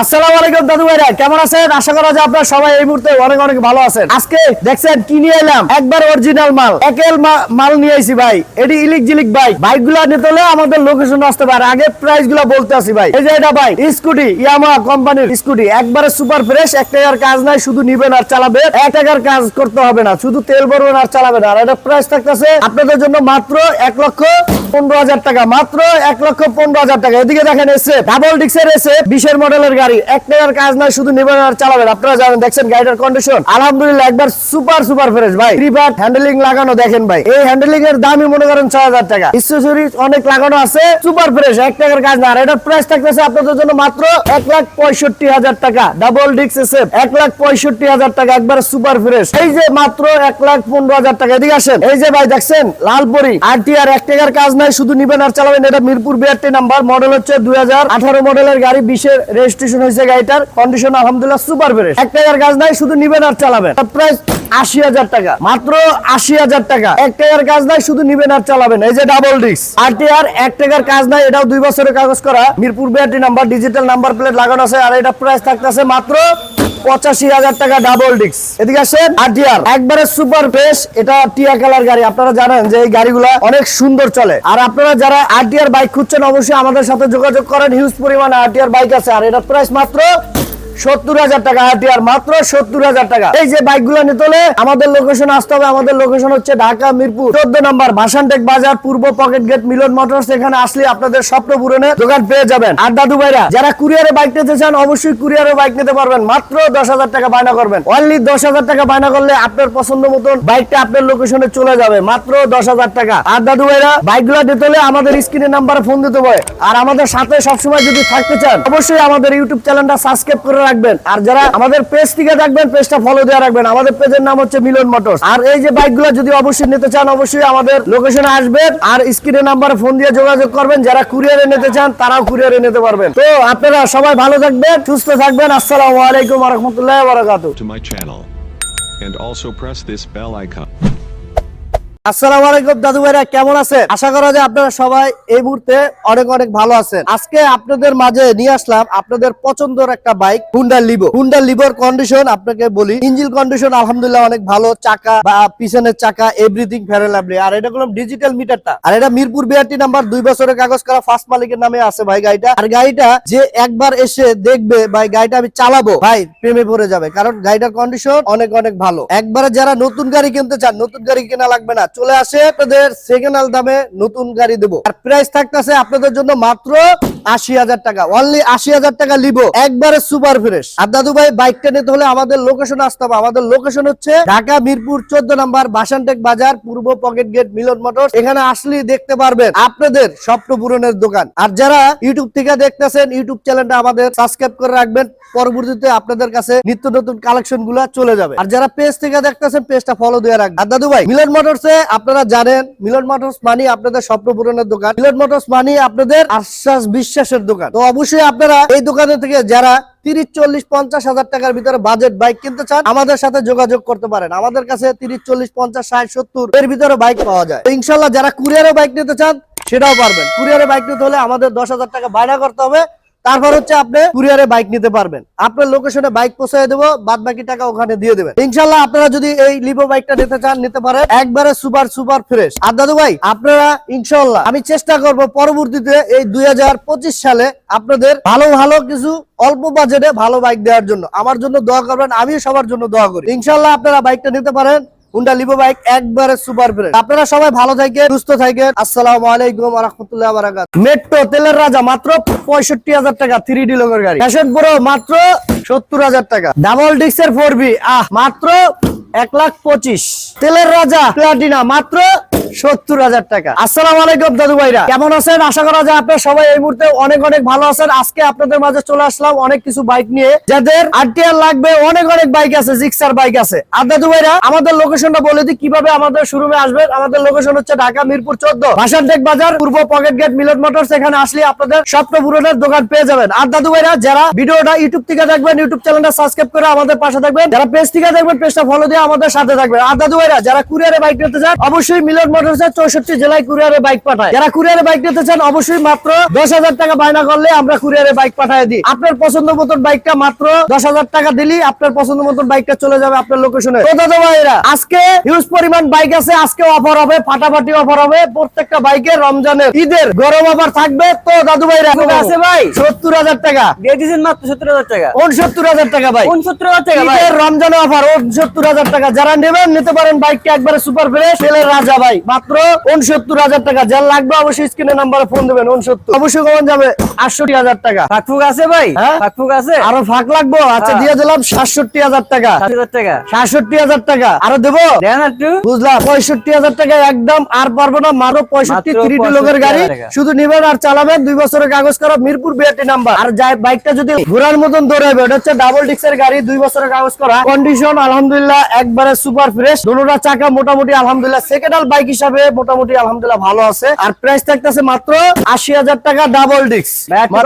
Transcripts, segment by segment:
আসসালামু আলাইকুম দাদু ভাইরা, কেমন আছেন? আশা করা যায় আপনারা সবাই এই মুহূর্তে অনেক অনেক ভালো আছেন। আজকে দেখছেন কি নিয়ে এলাম? একবার অরিজিনাল মাল, একেল মাল নিয়ে আইছি ভাই। এটি ইলিক জিলিক বাইক। গুলা নিতে আমাদের লোকেশন আসতে পারে। আগে প্রাইসগুলা বলতে আসি ভাই। এই যে এটা ভাই, স্কুটি ইয়ামা কোম্পানির স্কুটি। একবারে সুপার ফ্রেশ এক টাকার কাজ নাই, শুধু নিবেন আর চালাবে এক টাকার কাজ করতে হবে না, শুধু তেল ভরবেন আর চালাবেন। আর এটা প্রাইস থাকতেছে আপনাদের জন্য মাত্র এক লক্ষ পনেরো হাজার টাকা। মাত্র এক লক্ষ পনেরো হাজার টাকা। এদিকে দেখেন এসে ডাবল ডিক্সের এসে, বিশের মডেলের গাড়ি। এক টাকার কাজ নয়, শুধু নেবেন আর চালাবেন। আপনারা জানেন, দেখছেন গাড়িটার কন্ডিশন আলহামদুলিল্লাহ, একবার সুপার সুপার ফ্রেশ ভাই প্রিপার হ্যান্ডেলিং লাগানো দেখেন ভাই। এই হ্যান্ডেলিং এর দামই মনে করেন ছয় হাজার টাকা। ইসেসরি অনেক লাগানো আছে সুপার ফ্রেশ এক টাকার কাজ না। আর এটার প্রাইস থাকতেছে আপনাদের জন্য মাত্র এক লাখ পঁয়ষট্টি হাজার টাকা। ডাবল ডিক্স এসে এক লাখ পঁয়ষট্টি হাজার টাকা। একবার সুপার ফ্রেশ এই যে মাত্র এক লাখ পনেরো হাজার টাকা। এদিকে আসেন। এই যে ভাই, দেখছেন, লালপুরি। আর টি আর এক টাকার কাজ নাই শুধু নিবেন আর চালাবেন। এটা মিরপুর বিআরটি নাম্বার মডেল হচ্ছে দুই হাজার আঠারো মডেলের গাড়ি, বিশের রেজিস্ট্রেশন হয়েছে গাড়িটার কন্ডিশন আলহামদুলিল্লাহ সুপার বেড়ে এক টাকার কাজ নাই, শুধু নিবেন আর চালাবেন। আশি হাজার টাকা। মাত্র আশি হাজার টাকা। এক টাকার কাজ নাই, শুধু নিবেন আর চালাবেন। এই যে ডাবল ডিস্ক আর টি আর এক টাকার কাজ নাই, এটাও দুই বছরের কাগজ করা। Mirpur BRT number digital number plate লাগানো আছে, আর এটা প্রাইস থাকতেছে মাত্র পঁচাশি হাজার টাকা ডাবল ডিক্স এদিকে আসেন আর একবারে সুপার ফ্রেশ এটা টিয়া কালার গাড়ি। আপনারা জানেন যে এই গাড়িগুলো অনেক সুন্দর চলে। আর আপনারা যারা আর বাইক খুঁজছেন, অবশ্যই আমাদের সাথে যোগাযোগ করেন। হিউজ পরিমাণে আর বাইক আছে। আর এটার প্রাইস মাত্র সত্তর হাজার টাকা আরটিআর মাত্র সত্তর হাজার টাকা। এই যে বাইকগুলো নিতে হলে আমাদের লোকেশন আসতে হবে। আমাদের লোকেশন হচ্ছে ঢাকা, মিরপুর। চোদ্দ নম্বর ভাসানটেক বাজার, পূর্ব পকেট গেট মিলন মোটরস। এখানে আসলে আপনাদের স্বপ্ন পূরণের দোকান পেয়ে যাবেন। আর দাদু ভাইরা, যারা কুরিয়ারে বাইক নিতে চান, অবশ্যই কুরিয়ারে বাইক নিতে পারবেন। মাত্র দশ হাজার টাকা বায়না করবেন। অনলি দশ হাজার টাকা বায়না করলে আপনার পছন্দ মতন বাইকটা আপনার লোকেশনে চলে যাবে। মাত্র দশ হাজার টাকা। আর দাদু ভাইরা বাইকগুলো নিতে হলে আমাদের স্ক্রিনের নাম্বারে ফোন দিতে হবে আর আমাদের সাথে সবসময় যদি থাকতে চান, অবশ্যই আমাদের ইউটিউব চ্যানেলটা সাবস্ক্রাইব করে রাখবেন। আর যারা আমাদের পেজ থেকে দেখবেন পেজটা ফলো দিয়ে রাখবেন। আমাদের পেজের নাম হচ্ছে মিলন মোটরস। আর এই যে বাইকগুলো যদি অবশ্যই নিতে চান, অবশ্যই আমাদের লোকেশনে আসবেন। আর স্ক্রিনের নাম্বারে ফোন দিয়ে যোগাযোগ করবেন। যারা কুরিয়ারে নিতে চান, তারাও কুরিয়ারে নিতে পারবেন। তো আপনারা সবাই ভালো থাকবেন, সুস্থ থাকবেন। আসসালামু আলাইকুম রহমতুল্লাহ my channel. And also press this bell icon. আসসালামু আলাইকুম দাদু ভাইরা, কেমন আছেন? আশা করা যায় আপনারা সবাই এই মুহূর্তে অনেক অনেক ভালো আছেন। আজকে আপনাদের মাঝে নিয়ে আসলাম আপনাদের পছন্দের একটা বাইক হুন্ডা হুন্ডা কন্ডিশন আপনাকে বলি ইঞ্জিন কন্ডিশন আলহামদুলিল্লাহ অনেক ভালো, চাকা বা পিছনের চাকা এভরিথিং লাভলি আর এটা করলাম ডিজিটাল মিটারটা আর এটা মিরপুর বিআরটি নাম্বার দুই বছরের কাগজ করা ফার্স্ট মালিকের নামে আছে ভাই গাড়িটা। আর গাড়িটা যে একবার এসে দেখবে, ভাই গাড়িটা আমি চালাবো, ভাই প্রেমে পড়ে যাবে। কারণ গাড়িটার কন্ডিশন অনেক অনেক ভালো। একবারে যারা নতুন গাড়ি কিনতে চান, নতুন গাড়ি কেনা লাগবে না চলে আসে আপনাদের সেকেন্ড দামে নতুন গাড়ি দেবো। আর প্রাইস থাকতেছে আপনাদের জন্য মাত্র আশি হাজার টাকা। অনলি আশি হাজার টাকা লিবো একবারে সুপার ফ্রেশ আর দাদু ভাই বাইকটা নিতে হলে আমাদের লোকেশন আসতে হবে। আমাদের লোকেশন হচ্ছে ঢাকা, মিরপুর, চোদ্দ নম্বর, বাসানটেক বাজার, পূর্ব পকেট গেট মিলন মোটর এখানে আসলেই দেখতে পারবেন আপনাদের স্বপ্ন পূরণের দোকান। আর যারা ইউটিউব থেকে দেখতেছেন ইউটিউব চ্যানেলটা আমাদের সাবস্ক্রাইব করে রাখবেন। পরবর্তীতে আপনাদের কাছে নিত্য নতুন কালেকশনগুলা চলে যাবে। আর যারা পেজ থেকে দেখতেছেন পেজটা ফলো দিয়ে রাখবেন। আর দাদু ভাই, মিলন মোটরসে আপনারা জানেন, মিলন মোটরস মানি আপনাদের স্বপ্ন পূরণের দোকান। মিলন মোটরস মানি আপনাদের আশ্বাস বিশ্বাসের দোকান। তো অবশ্যই আপনারা এই দোকানে থেকে যারা তিরিশ, চল্লিশ, পঞ্চাশ হাজার টাকার ভিতরে বাজেট বাইক কিনতে চান, আমাদের সাথে যোগাযোগ করতে পারেন। আমাদের কাছে তিরিশ, চল্লিশ, পঞ্চাশ, ষাট, সত্তর এর ভিতরে বাইক পাওয়া যায়। ইনশাল্লাহ যারা কুরিয়ারে বাইক নিতে চান, সেটাও পারবেন। কুরিয়ারে বাইক নিতে হলে আমাদের দশ হাজার টাকা বায়না করতে হবে। তারপর হচ্ছে আপনি কুরিয়ারে বাইক নিতে পারবেন। আপনার লোকেশনে বাইক পৌঁছে দেবো বাদ বাকি টাকা ওখানে দিয়ে দেবেন। ইনশাল্লাহ আপনারা যদি এই লিভো বাইকটা নিতে চান, নিতে পারেন। একবারে সুপার সুপার ফ্রেশ আর দাদু ভাই, আপনারা ইনশাল্লাহ আমি চেষ্টা করব পরবর্তীতে এই দুই হাজার পঁচিশ সালে আপনাদের ভালো ভালো কিছু অল্প বাজেটে ভালো বাইক দেওয়ার জন্য। আমার জন্য দোয়া করবেন আমি সবার জন্য দোয়া করি। ইনশাল্লাহ আপনারা বাইকটা নিতে পারেন। হুন্ডা বাইক একবারে সুপার আপনারা সবাই ভালো সুস্থ আলাইকুম রহমতুল্লাহ বারাকাত মেট্রো তেলের রাজা, মাত্র পঁয়ষট্টি হাজার টাকা থ্রি ডি লোকের গাড়ি। ফ্যাশন প্রো মাত্র সত্তর হাজার টাকা। ডাবল ডিক্সের ফোর বি আহ, মাত্র এক লাখ পঁচিশ। তেলের রাজা প্লাটিনা মাত্র সত্তর হাজার টাকা। আসসালাম আলাইকুম দাদু ভাইরা। কেমন আছেন? আশা করা যায় আপনার সবাই এই মুহূর্তে অনেক অনেক ভালো আছেন। আজকে আপনাদের মাঝে চলে আসলাম অনেক কিছু বাইক নিয়ে। যাদের আরটিআর লাগবে, অনেক অনেক বাইক আছে জিক্সার বাইক আছে। আর দাদু ভাইরা, আমাদের লোকেশনটা বলে দিই, কীভাবে আমাদের শোরুমে আসবেন? আমাদের লোকেশন হচ্ছে ঢাকা মিরপুর চোদ্দ ভাসানটেক বাজার, পূর্ব পকেট গেট মিলন মোটরস। এখানে আসলে আপনাদের স্বপ্ন পূরণের দোকান পেয়ে যাবেন। আর দাদু ভাইরা, যারা ভিডিওটা ইউটিউব থেকে দেখবেন ইউটিউব চ্যানেলটা সাবস্ক্রাইব করে আমাদের পাশে থাকবেন। যারা পেজ থেকে দেখবেন পেজটা ফলো দিয়ে আমাদের সাথে থাকবেন। আর দাদু ভাইরা, যারা কুরিয়ারে বাইক নিতে চান, অবশ্যই মিলন মোটর মোটরস চৌষট্টি জেলায় কুরিয়ারে বাইক পাঠায়। যারা কুরিয়ারে বাইক নিতে চান অবশ্যই মাত্র দশ হাজার টাকা বায়না করলে আমরা কুরিয়ারে বাইক পাঠায় দিই। আপনার পছন্দ মতন বাইকটা মাত্র দশ হাজার টাকা দিলি আপনার পছন্দ মতন বাইকটা চলে যাবে আপনার লোকেশনে। কোথা তো ভাইরা আজকে হিউজ পরিমাণ বাইক আছে আজকে অফার হবে ফাটাফাটি অফার হবে। প্রত্যেকটা বাইকে রমজানের ঈদের গরম অফার থাকবে। তো দাদু ভাইরা আছে ভাই? সত্তর হাজার টাকা। দিয়ে দিয়েছেন মাত্র সত্তর হাজার টাকা। উনসত্তর হাজার টাকা ভাই। উনসত্তর হাজার টাকা ভাই। ঈদের রমজান অফার উনসত্তর হাজার টাকা। যারা নেবেন নিতে পারেন বাইকটা একবারে সুপার ফ্রেশ তেলের রাজা ভাই। মাত্র উনসত্তর হাজার টাকা। যার লাগবে অবশ্যই স্ক্রিনে নাম্বারে ফোন দেবেন উনসত্তর অবশ্যই কমন যাবে। আটষট্টি হাজার টাকা। ফাঁকফুক আছে ভাই? হ্যাঁ? ফাঁকফুক আছে? আরও ফাঁক লাগবো? আচ্ছা হ্যাঁ। দিয়ে দিলাম সাতষট্টি হাজার টাকা। টাকা। সাতষট্টি হাজার টাকা। আরও দেবো? বুঝলাম পঁয়ষট্টি হাজার টাকা একদম আর পারব না মাত্র পঁয়ষট্টি থ্রি লোকের গাড়ি। শুধু নিবেন আর চালাবেন দুই বছরের কাগজ করা মিরপুর বিআরটি নাম্বার আর যাই বাইকটা যদি ঘোরার মতন দৌড়াবে ওটা হচ্ছে ডাবল ডিক্সের গাড়ি দুই বছরের কাগজ করা। কন্ডিশন আলহামদুলিল্লাহ একবারে সুপার ফ্রেশ দুটোটা চাকা মোটামুটি আলহামদুলিল্লাহ। সেকেন্ড হ্যান্ড বাইক হিসাবে মোটামুটি আলহামদুলিল্লাহ ভালো আছে। আর প্রাইস থাকতেছে মাত্র আশি হাজার টাকা ডাবল ডিক্স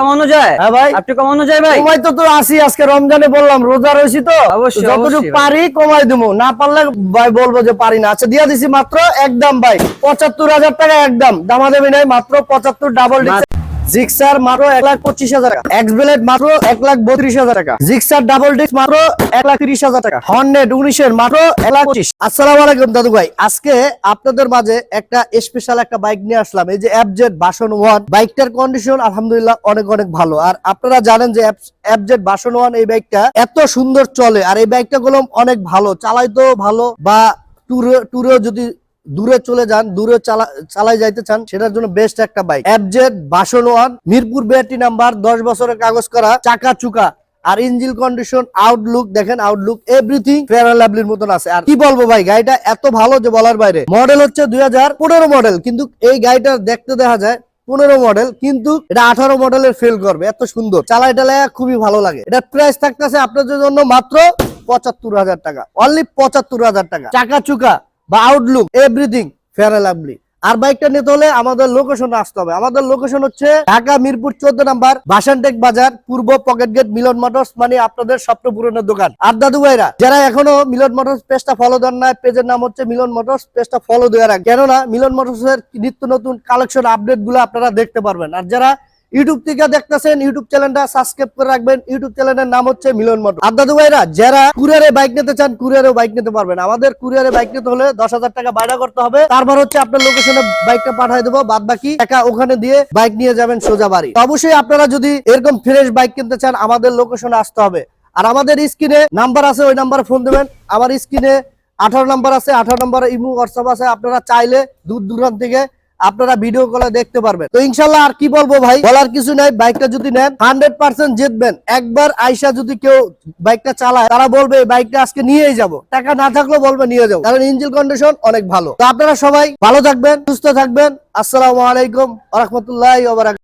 কমানো যায় হ্যাঁ ভাই। একটু কমানো যায় ভাই? কমাই তো তো আসি আজকে রমজানে বললাম রোজা রয়েছি তো। অবশ্যই, যতটুকু পারি কমাই দেবো না পারলে ভাই বলব যে পারি না। আচ্ছা দিয়ে দিছি মাত্র একদম ভাই। পঁচাত্তর হাজার টাকা একদম দামা। দেবি নাই মাত্র পঁচাত্তর ডাবল জিক্সার মাত্র এক লাখ পঁচিশ হাজার টাকা। এক্স ব্লেড মাত্র এক লাখ বত্রিশ হাজার টাকা। জিক্সার ডাবল ডিস্ক মাত্র এক লাখ তিরিশ হাজার টাকা। হর্নেট উনিশের মাত্র এক লাখ পঁচিশ। আসসালামু আলাইকুম দাদু ভাই। আজকে আপনাদের মাঝে একটা স্পেশাল একটা বাইক নিয়ে আসলাম। এই যে এফজেড বাসন ওয়ান বাইকটার কন্ডিশন আলহামদুলিল্লাহ অনেক অনেক ভালো। আর আপনারা জানেন যে এফজেড বাসন ওয়ান এই বাইকটা এত সুন্দর চলে। আর এই বাইকটা গুলো অনেক ভালো। চালাইতেও ভালো বা ট্যুরে ট্যুরেও যদি দূরে চলে যান, দূরে চালা চালাই যাইতে চান, সেটার জন্য বেস্ট একটা bike FZ version one, Mirpur BRT number দশ বছরের কাগজ করা, চাকা চুকা। আর ইঞ্জিল কন্ডিশন আউটলুক দেখেন আউটলুক এভরিথিং ফেয়ার লাভলির মতন আছে। আর কি বলব ভাই, গাড়িটা এত ভালো যে বলার বাইরে। মডেল হচ্ছে দুই হাজার পনেরো মডেল কিন্তু এই গাড়িটা দেখতে দেখা যায় পনেরো মডেল কিন্তু এটা আঠারো মডেলের ফেল করবে, এত সুন্দর। চালাই টালাই খুবই ভালো লাগে। এটা প্রাইস থাকতেছে আপনাদের জন্য মাত্র পঁচাত্তর হাজার টাকা। অনলি পঁচাত্তর হাজার টাকা। চাকা চুকা বা আউটলুক এভরিথিং ফেয়ার লাভলি আর বাইকটা নিতে হলে আমাদের লোকেশনে আসতে হবে। আমাদের লোকেশন হচ্ছে ঢাকা, মিরপুর, চোদ্দ নাম্বার, বাসানটেক বাজার, পূর্ব পকেট গেট, মিলন মোটরস মানে আপনাদের স্বপ্ন পূরণের দোকান। আর দাদু ভাইরা, যারা এখনও মিলন মোটরস পেজটা ফলো দেন না পেজের নাম হচ্ছে মিলন মোটরস, পেজটা ফলো দেওয়ার কেননা, মিলন মোটরস এর নিত্য নতুন কালেকশন আপডেটগুলো আপনারা দেখতে পারবেন। আর যারা ইউটিউব থেকে দেখতেছেন, ইউটিউব চ্যানেলটা সাবস্ক্রাইব করে রাখবেন। ইউটিউব চ্যানেলের নাম হচ্ছে মিলন মোটর আর দাদু ভাইরা, যারা কুরিয়ারে বাইক নিতে চান কুরিয়ারে বাইক নিতে পারবেন। আমাদের কুরিয়ারে বাইক নিতে হলে দশ হাজার টাকা বাইরা করতে হবে। তারপর হচ্ছে আপনার লোকেশনে বাইকটা পাঠিয়ে দেবো। বাদ বাকি টাকা ওখানে দিয়ে বাইক নিয়ে যাবেন সোজা বাড়ি। অবশ্যই আপনারা যদি এরকম ফ্রেশ বাইক কিনতে চান, আমাদের লোকেশনে আসতে হবে। আর আমাদের স্ক্রিনে নাম্বার আছে, ওই নাম্বারে ফোন দেবেন। আমার স্ক্রিনে আঠারো নাম্বার আছে, আঠারো নাম্বার ইমু হোয়াটসঅ্যাপ আছে। আপনারা চাইলে দূর দূরান্ত থেকে আপনারা ভিডিও কলে দেখতে পারবেন। তো ইনশাল্লাহ আর কি বলব ভাই? বলার কিছু নাই বাইকটা যদি নেন হান্ড্রেড পার্সেন্ট জিতবেন। একবার আইসা যদি কেউ বাইকটা চালায়, তারা বলবে বাইকটা আজকে নিয়েই যাব। টাকা না থাকলেও বলবে, নিয়ে যাব। কারণ ইঞ্জিন কন্ডিশন অনেক ভালো। তো আপনারা সবাই ভালো থাকবেন, সুস্থ থাকবেন। আসসালামু আলাইকুম রহমতুল্লাহ